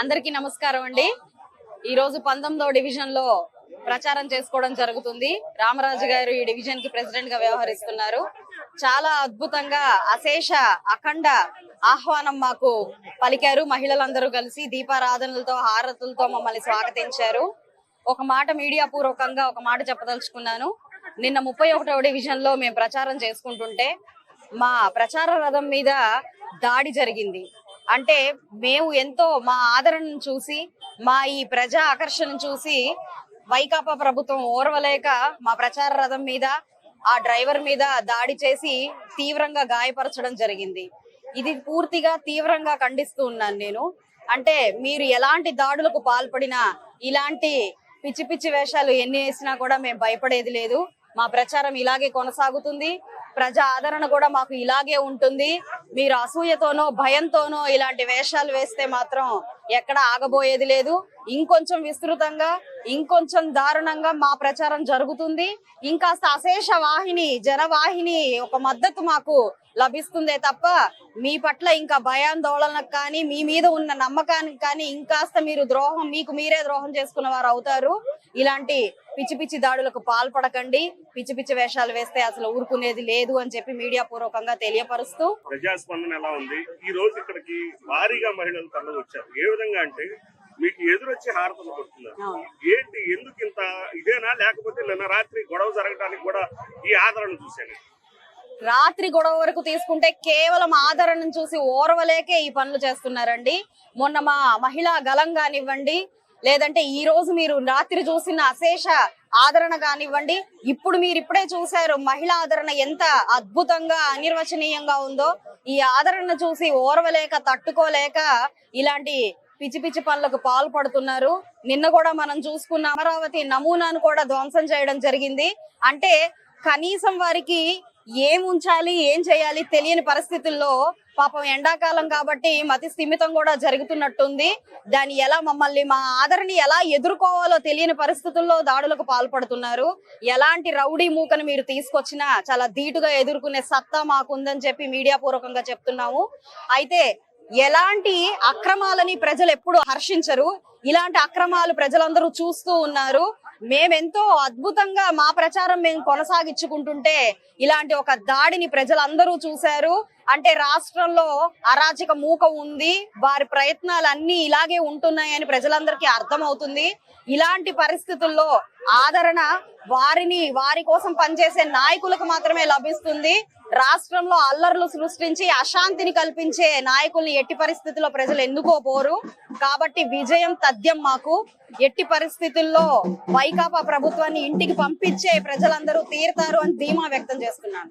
అందరికీ నమస్కారం అండి. ఈ రోజు పంతొమ్మిదవ డివిజన్లో ప్రచారం చేసుకోవడం జరుగుతుంది. రామరాజు గారు ఈ డివిజన్కి ప్రెసిడెంట్గా వ్యవహరిస్తున్నారు. చాలా అద్భుతంగా అశేష అఖండ ఆహ్వానం మాకు పలికారు. మహిళలందరూ కలిసి దీపారాధనలతో హారతులతో మమ్మల్ని స్వాగతించారు. ఒక మాట మీడియా పూర్వకంగా ఒక మాట చెప్పదలుచుకున్నాను. నిన్న ముప్పై ఒకటవ డివిజన్లో మేము ప్రచారం చేసుకుంటుంటే మా ప్రచార రథం మీద దాడి జరిగింది. అంటే మేము ఎంతో మా ఆదరణను చూసి మా ఈ ప్రజా ఆకర్షణను చూసి వైకాపా ప్రభుత్వం ఓర్వలేక మా ప్రచార రథం మీద ఆ డ్రైవర్ మీద దాడి చేసి తీవ్రంగా గాయపరచడం జరిగింది. ఇది పూర్తిగా తీవ్రంగా ఖండిస్తూ ఉన్నాను నేను. అంటే మీరు ఎలాంటి దాడులకు పాల్పడినా ఇలాంటి పిచ్చి పిచ్చి వేషాలు ఎన్ని వేసినా కూడా మేము భయపడేది లేదు. మా ప్రచారం ఇలాగే కొనసాగుతుంది. ప్రజా ఆదరణ కూడా మాకు ఇలాగే ఉంటుంది. మీరు అసూయతోనో భయంతోనో ఇలాంటి వేషాలు వేస్తే మాత్రం ఎక్కడ ఆగబోయేది లేదు. ఇంకొంచెం విస్తృతంగా ఇంకొంచెం దారుణంగా మా ప్రచారం జరుగుతుంది. ఇంకాస్త అశేష వాహిని జనవాహిని ఒక మద్దతు మాకు లభిస్తుందే తప్ప మీ పట్ల ఇంకా భయాందోళనకు కానీ మీ మీద ఉన్న నమ్మకానికి కానీ ఇంకాస్త మీరు ద్రోహం మీకు మీరే ద్రోహం చేసుకున్న వారు అవుతారు. ఇలాంటి పిచ్చి పిచ్చి దాడులకు పాల్పడకండి. పిచ్చి పిచ్చి వేషాలు వేస్తే అసలు ఊరుకునేది లేదు అని చెప్పి మీడియా పూర్వకంగా తెలియపరుస్తూ ప్రజాస్పందన ఎలా ఉంది? ఈ రోజు ఇక్కడికి భారీగా మహిళలు తరలి వచ్చారు. ఏ విధంగా అంటే మీకు ఎదురొచ్చి హారతలు కొడుతున్నారు. ఏంటి? ఎందుకు ఇంత ఇదేనా? లేకపోతే నిన్న రాత్రి గొడవ జరగడానికి కూడా ఈ ఆదరణ చూశాను. రాత్రి గొడవ వరకు తీసుకుంటే కేవలం ఆదరణను చూసి ఓర్వలేకే ఈ పనులు చేస్తున్నారండి. మొన్న మా మహిళా గలం కానివ్వండి లేదంటే ఈ రోజు మీరు రాత్రి చూసిన అశేష ఆదరణ కానివ్వండి ఇప్పుడు మీరు ఇప్పుడే చూశారు మహిళా ఆదరణ ఎంత అద్భుతంగా అనిర్వచనీయంగా ఉందో. ఈ ఆదరణ చూసి ఓర్వలేక తట్టుకోలేక ఇలాంటి పిచ్చి పిచ్చి పనులకు పాల్పడుతున్నారు. నిన్న కూడా మనం చూసుకున్న అమరావతి నమూనాను కూడా ధ్వంసం చేయడం జరిగింది. అంటే కనీసం వారికి ఏం ఉంచాలి ఏం చేయాలి తెలియని పరిస్థితుల్లో పాపం ఎండాకాలం కాబట్టి మతి స్థిమితం కూడా జరుగుతున్నట్టుంది. దాన్ని ఎలా మమ్మల్ని మా ఆదరణని ఎలా ఎదుర్కోవాలో తెలియని పరిస్థితుల్లో దాడులకు పాల్పడుతున్నారు. ఎలాంటి రౌడీ మూకను మీరు తీసుకొచ్చినా చాలా ధీటుగా ఎదుర్కొనే సత్తా మాకుందని చెప్పి మీడియా పూర్వకంగా చెప్తున్నాము. అయితే ఎలాంటి అక్రమాలని ప్రజలు ఎప్పుడు హర్షించరు. ఇలాంటి అక్రమాలు ప్రజలందరూ చూస్తూ ఉన్నారు. మేమెంతో అద్భుతంగా మా ప్రచారం మేము కొనసాగించుకుంటుంటే ఇలాంటి ఒక దాడిని ప్రజలందరూ చూశారు. అంటే రాష్ట్రంలో అరాచక మూక ఉంది. వారి ప్రయత్నాలు అన్ని ఇలాగే ఉంటున్నాయని ప్రజలందరికీ అర్థమవుతుంది. ఇలాంటి పరిస్థితుల్లో ఆదరణ వారిని వారి కోసం పనిచేసే నాయకులకు మాత్రమే లభిస్తుంది. రాష్ట్రంలో అల్లర్లు సృష్టించి అశాంతిని కల్పించే నాయకుల్ని ఎట్టి పరిస్థితుల్లో ప్రజలు ఎన్నుకోపోరు కాబట్టి విజయం తథ్యం మాకు. ఎట్టి పరిస్థితుల్లో వైకాపా ప్రభుత్వాన్ని ఇంటికి పంపించే ప్రజలందరూ తీరుతారు అని ధీమా వ్యక్తం చేస్తున్నాను.